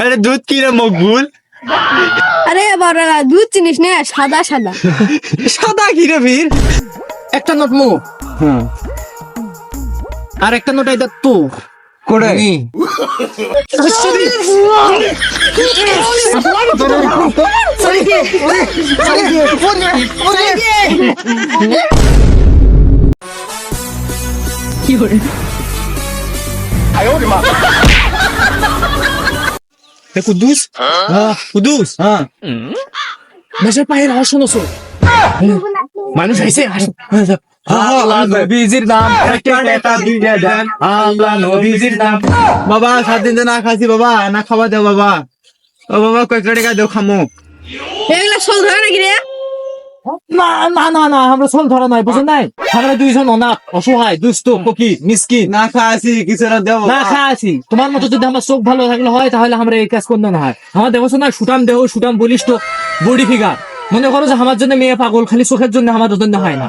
আরে দুধ কি রে মকবুল? আরে বড়রা দুধ চিনিস না? সাদা সাদা সাদা কি রে বীর? একটা নোট মো। হ্যাঁ আর একটা নোট এটা তো। করে নি। এ কুদ্দুস? কুদ্দুস হ্যাঁ। পায়ের মানুষ। আল্লাহ নবীজির নাম আল্লাহ নবীজির নাম। বাবা সাত দিন না খাসি বাবা। না খাওয়া দাও বাবা। ও বাবা কয়েকটা টাকা দাও খামো? এগুলা সল ধরে নাকি রে? না না না না আমরা সোল ধরা নাই বুঝেন নাই? আমরা দুইজন অনাথ অসহায় দুস্থ ফকির মিসকিন। না কিছু না দেও না আছি। তোমার মতো যদি আমার চোখ ভালো থাকলে হয় তাহলে আমরা এই কাজ করতে না হয়। আমার দেখো না সুটাম দেহ সুটাম বলিষ্ঠ বডি ফিগার। মনে করো যে আমার জন্য মেয়ে পাগল খালি চোখের জন্য আমাদের জন্য হয় না।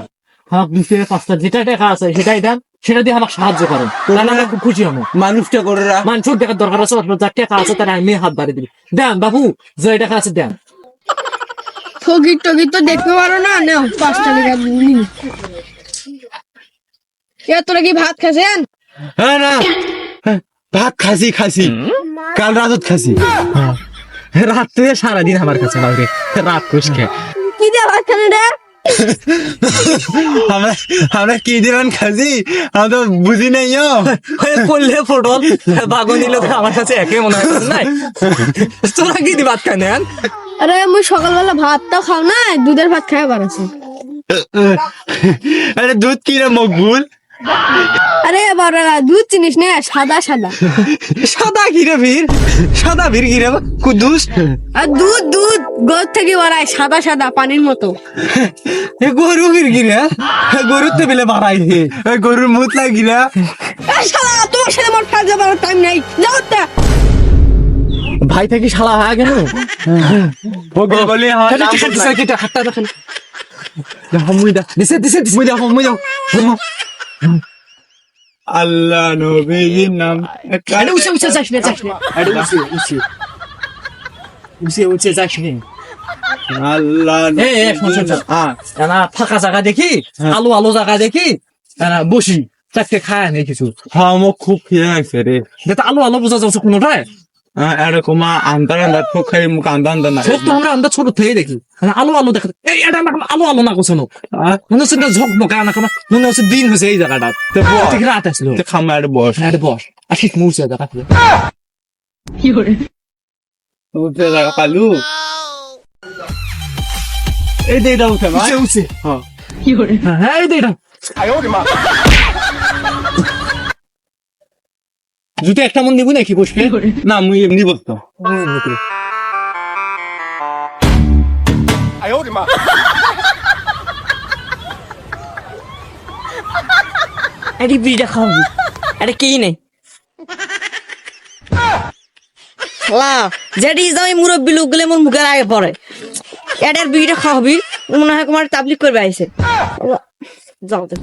আমাকে দুশো পাঁচটা যেটা টাকা আছে সেটাই দেন। সেটা দিয়ে আমাকে সাহায্য করেন তাহলে আমরা খুব খুশি হব। মানুষটা করে মানুষের টাকার দরকার আছে যার টাকা আছে তারা আমি হাত বাড়িয়ে দিবি। দেন বাবু যে টাকা আছে দেন। ফকির টকির তো দেখতে পারো না? নাও পাঁচটা টাকা নিন তোরা কি ভাত খাসেন হ্যাঁ না। হ্যাঁ, ভাত খাসি খাসি কাল রাতত খাসি রাত্রে সারাদিন আমার কাছে বাবরে রাত কুসকে কি দিয়ে ভাত খানে রে? আমরা আমরা কি আমরা তো বুঝি নাই ও। করলে পটল। বাগনি লোক আমার কাছে একে মনে হয় নাই। তোরা কি দি ভাত খাই নেন আরে মুই সকালবেলা ভাত তো খাও না দুধের ভাত খাই পারছি আরে দুধ কি রে মকবুল? আরে বড়রা দুধ চিনিস না সাদা সাদা। সাদা কি রে বীর সাদা বীর কি রে? কুদ্দুস? আর দুধ দুধ গোদ থেকে বাড়ায় সাদা সাদা পানির মতো। এ গরু বীর কি রে? গরুর তো বেলে বাড়াই এ গরুর মুত লাগি রে। এই শালা তোমার সাথে মোট কাজ যাবার টাইম নাই। যাও তা। ভাই থেকে শালা হয়ে গেল বলে হাতটা দেখেন আল্লাহ নবীর নাম উঠে উঠে যাস না যাস না। উঠে উঠে যাস না। হ্যাঁ ফাঁকা জায়গা দেখি আলো আলো জায়গা দেখি বসি। চারটে খায় নেই কিছু। হ্যাঁ আমার খুব খিদে লাগছে রে। আলো আলো বোঝা যাচ্ছে কোনোটায়? হ্যাঁ, এরকম আন্দার আন্দার ফোক খাই মুখ আন্দা আন্দা না সব তো আমরা আমরা ছোট থেকে দেখি। আলো আলো দেখা এই এটা আমরা আলো আলো না কোথাও মনে হচ্ছে এটা ঝকমকা না কেন মনে হচ্ছে দিন হয়েছে এই জায়গাটা তো বস। ঠিক রাত আসলো খামার বস। হ্যাঁ রে বস। আর শীত মুড়ছে জায়গা থেকে উঠে লাগা পালু। এই দে দাও উঠে ভাই উঠছে হ্যাঁ হ্যাঁ এই দেখ জুতো একটা মন নিবি নাকি বসবে? না মুই এমনি বসতো আরে বিড়িটা খাওয়াবি। আরে কি নেই লা যেটি যাই মুরব্বী লোকগুলো মোর মুখের আগে পড়ে। এটার বিড়িটা মনে হয় তোমার তাবলিক করবে আইসে। যাও তো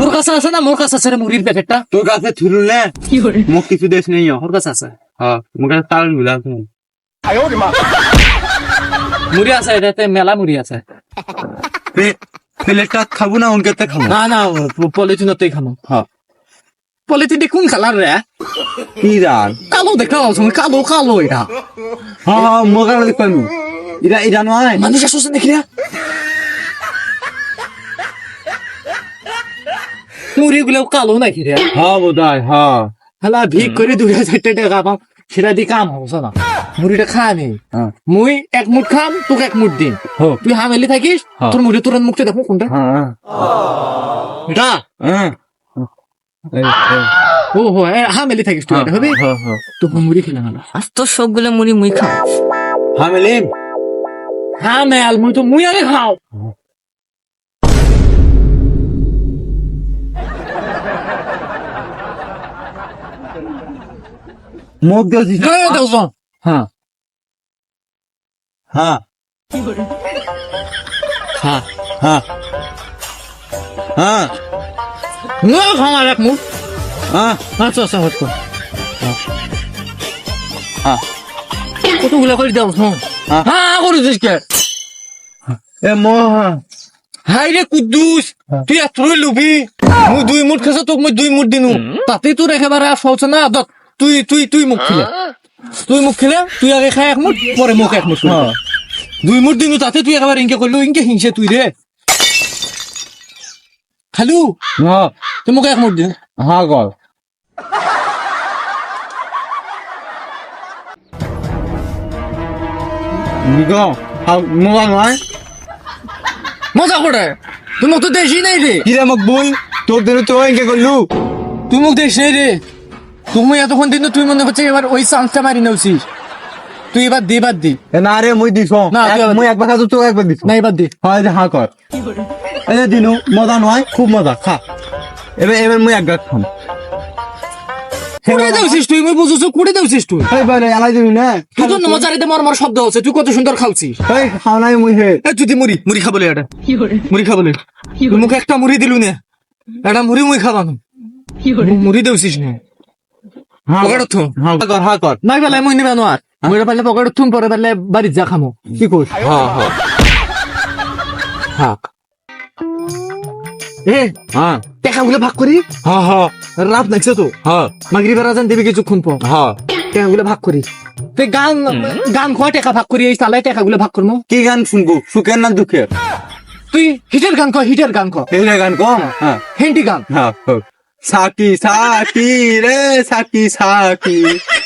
মোর কাছে আছে না? মোর কাছে আছে রে মুড়ির প্যাকেটটা তোর কাছে থুরুল না। মুখ কিছু দেশ নেই। মোর কাছে আছে। হ্যাঁ মুখ কাছে তাল মিলা মুড়ি আছে এটাতে মেলা মুড়ি আছে। প্লেটটা খাব না খাব? না না পলিথিনতেই খানো হ্যাঁ। পলিথিনটি কোন কালার রে? কালো দেখা কালো কালো এটা। হ্যাঁ হ্যাঁ মুখ আর দেখবানু ইরা ইরা নয়। মানুষ আসছে দেখি মুড়ি গুলো কালো নাকি রে? হ্যাঁ বোধহয় হ্যাঁ হালা ভিক করে দুই হাজার টাকা পাম সেটা দিয়ে কাম হব না মুড়িটা খা হ্যাঁ মুই এক মুঠ খাম তোকে এক মুঠ দিন তুই হামেলি থাকিস। তোর মুড়ি তোর মুখটা দেখো কোনটা। হ্যাঁ এটা? হ্যাঁ ও হো হামেলি থাকিস তুই হবে? তো মুড়ি খেলে না আজ তো সবগুলো মুড়ি মুই খাও মেলিম হ্যাঁ মেল মুই তো মুই আগে খাও। মুখ দিয়েছিস হ্যাঁ হ্যাঁ। হ্যাঁ। হ্যাঁ। হ্যাঁ। হ্যাঁ। এক হ্যাঁ। আচ্ছা আচ্ছা হট কর। হ্যাঁ। কতগুলা করে দাও হ্যাঁ। হ্যাঁ। হ্যাঁ করেছিস কে? এ মহা হাই রে কুদ্দুস তুই এত লুবি। মুই দুই মুঠ খেছো তোক মুই দুই মুঠ দিনু। তাতেই তোর একেবারে আর সহজ না দত। তুই তুই তুই মুখ খিলে। তুই মুখ খিলে তুই আগে খাই এক মুঠ পরে মুখ এক মুঠ হ্যাঁ। দুই মুঠ দিনু তাতে তুই একেবারে ইনকে করল ইনকে হিংসে তুই রে। খালু হ্যাঁ। তুই মুখ এক মুঠ দিন হ্যাঁ কর। নিগো হ্যাঁ নয়? মজা করে তুই মুখ তো দেশই নাই রে। কিরে মোক বল তোর দিন তো এনকে করলু তুই মুখ দেশ নাই রে। তুমি এতক্ষণ দিন তুই মনে হচ্ছে এবার ওই চান্সটা মারি নেওছিস তুই এবার দে বাদ দি। না রে মুই দিছ। না, তুই মুই একবার খাচ্ছ তো একবার দিছ। না এবার দে। হয় যে হ্যাঁ কর। এই যে দিনু মজা নয় খুব মজা খা। এবার এবার মুই এক গাছ খাম। কুড়ে দেওছিস তুই মুই বুঝছ কুড়ে দেওছিস তুই। এই বাইরে এলাই দিবি না? তুই তো। নজারিতে মর মর শব্দ হচ্ছে তুই কত সুন্দর খাওছিস এই খাও নাই মুই হে। এ তুই মুড়ি মুড়ি খাবলে এটা। মুড়ি খাবলে তুই মুখে একটা মুড়ি দিলু না এটা মুড়ি মুই খাবানো। মুড়ি দেওছিস না? পকেট হ্যাঁ কর হ্যাঁ কর। নাই বেলা মুই নিবে নোয়ার মুই এটা পকেট থুম পরে পারলে বাড়ির যা খামো। কি কর থাক এ হ্যাঁ টাকাগুলো ভাগ করি হ্যাঁ হ্যাঁ রাত নাকছে তো। হ্যাঁ মাগরি বেড়া যান দিবি কিছুক্ষণ পর হ্যাঁ টাকাগুলো ভাগ করি তুই গান গান খোয়া টাকা ভাগ করি এই চালাই টাকাগুলো ভাগ করব কি গান শুনব সুখের না দুঃখের? তুই হিটের গান খ হিটের গান খ এই রে গান কম হ্যাঁ হেন্টি গান। সাকি সাকি রে সাকি সাকি।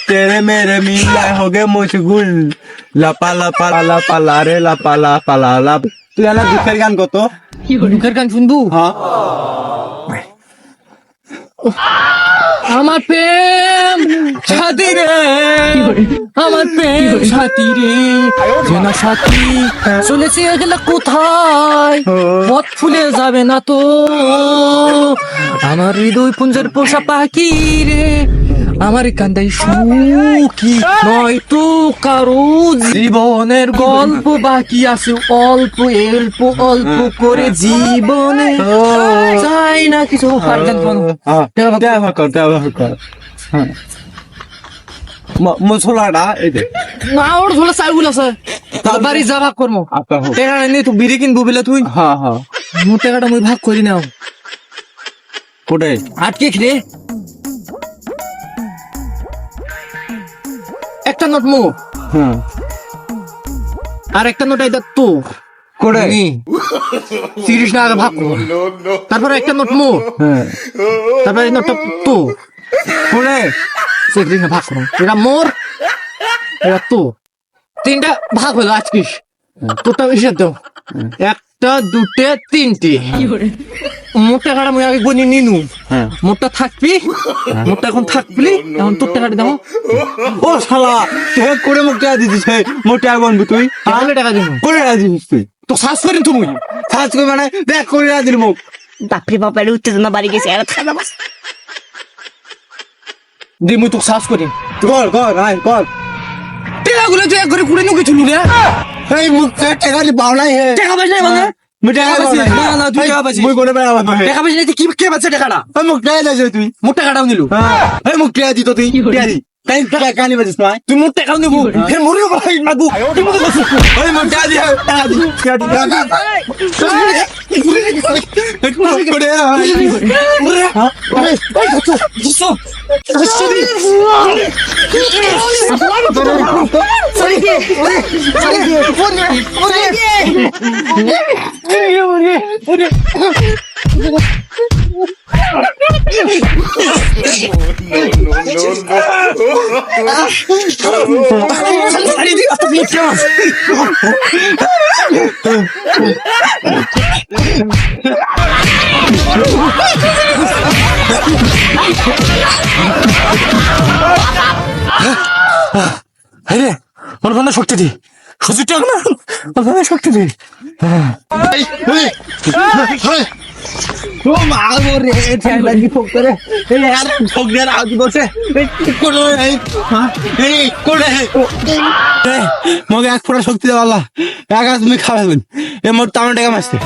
তেরে মেরে মিলা হোগে মুশগুল। লাপা লাপা লাপা লারে লাপা লাপা লাপ। তুই জানা দুঃখের গান কত? দুঃখের গান শুনবু? হ্যাঁ। আমার প্রেম সাথী রে। আমার প্রেম সাথী রে। যেন সাথী চলেছে এগুলো কোথায়? মত ফুলে যাবে না তো। আমার হৃদয় পুঞ্জের পোষা পাখি রে। আমার কান্দাই সুখী নয়তো কারও জীবনের গল্প বাকি আছে অল্প অল্প অল্প করে জীবনে। চাই না কিছু হ্যাঁ। মশলাটা এই দে না ওর ধরে চাউল আছে। বাড়ি যা ভাগ করব টাকা নিয়ে তুই বিড়ি কিনবো বলে তুই। হ্যাঁ হ্যাঁ। টাকাটা মুই ভাগ করি নাও। কোটে আটকে রে। একটা নোট মো। হ্যাঁ আর একটা নোট এটা তো। নি। তিরিশ টাকা ভাগ তারপরে একটা নোট মো। হ্যাঁ। তারপরে এই নোটটা তো। কোটে সেদিন ভাগ করব এটা মোর। এটা তো। তিনটা ভাগ হলো আজকে। তোরটা হিসাব দাও একটা দুটে তিনটে। মোট টাকাটা মুই আগে গনি নিনু। হ্যাঁ। মোটটা থাকবি? মোটটা এখন থাকবি? এখন তোর টাকাটা দাও ও শালা তুই করে মুখ টাকা দিছিস মোট টাকা বনবি তুই তাহলে টাকা দিব? করে দিছিস তুই। তো সার্চ করেন তুমি সাজ করে মানে দেখ করে টাকা দিল মুখ বাপরে বাপরে উত্তেজনা বাড়ি গেছে আর খাওয়া দাওয়া দি মুই তো সার্চ করি কর কর আয় কর। টাকাগুলো তুই এক করে কুড়ে নুকে চলু রে। এই মুখ টাকা দি নাই হে টাকা পাইছ না মানে মুই টাকা পাইছি পাইছি? না, না, তুই টাকা পাইছিস। মুই করে বেড়া বাবা টাকা পাইছ না কি কে পাচ্ছে টাকাটা এই মুখ টাকা দিছিস তুই মোট টাকাটাও নিলু হ্যাঁ এই মুখ টাকা দিত তুই টাকা দি তাই টাকা কানি বাজিস না তুই মোট টাকাও নিবু ফের মরে ভাই মাগু তুই মরে গেছিস ওই মুখ টাকা দি টাকা দি টাকা দি টাকা দি করে বান্ধব শক্তি দি। সুচিত বান্ধব শক্তি দি। মগে এক ফোটা শক্তি দেওয়া এক আজ তুমি খাবেন এ মোট টাকা মাসতে